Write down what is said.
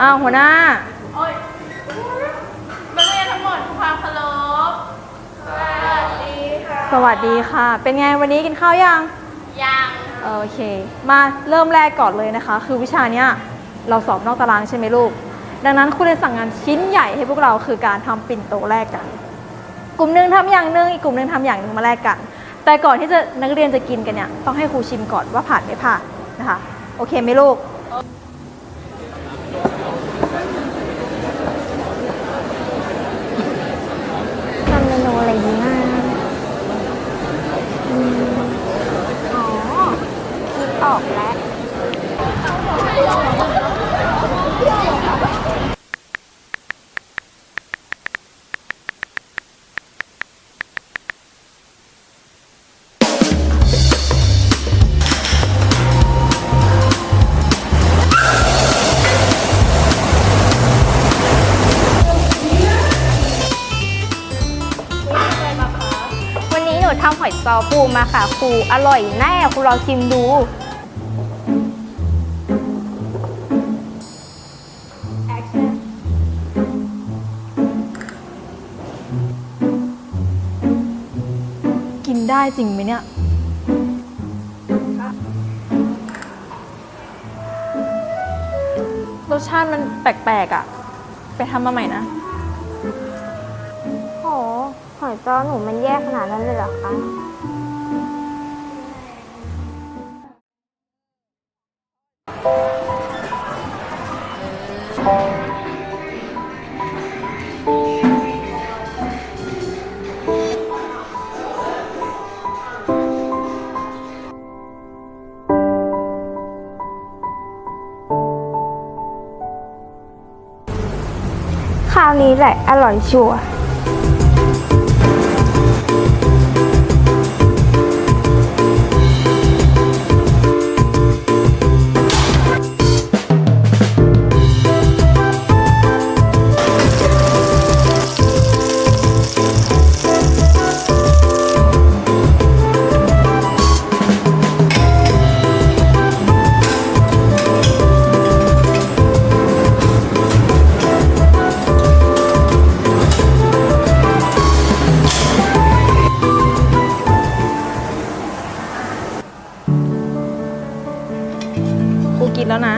อ้าวหัวหน้า โอ้ยนักเรียนทั้งหมดทุกความเคารพสวัสดีค่ะสวัสดีค่ะ เป็นไงวันนี้กินข้าวยัง ยังโอเค มาเริ่มแรกก่อนเลยนะคะ คือวิชาเนี้ยเราสอบนอกตารางใช่ไหมลูก ดังนั้นครูเลยสั่งงานชิ้นใหญ่ให้พวกเราคือการทำปิ่นโตแรกกัน กลุ่มหนึ่งทำอย่างหนึ่งอีกกลุ่มหนึ่งทำอย่างหนึ่งมาแลกกัน แต่ก่อนที่จะนักเรียนจะกินกันเนี่ยต้องให้ครูชิมก่อนว่าผ่านไม่ผ่านนะคะโอเคไหมลูกทำเมนูอะไรดีนะอืมอ๋อคิดออกแล้ว หอยจอปูมาค่ะครูอร่อยแน่ครูลองชิมดู กินได้จริงไหมเนี่ย รสชาติมันแปลกๆอะ่ะ ไปทำมาใหม่นะ หอยจ้อหนูมันแย่ขนาดนั้นเลยเหรอคะ คราวนี้แหละ อร่อยชัวร์ กินแล้วนะ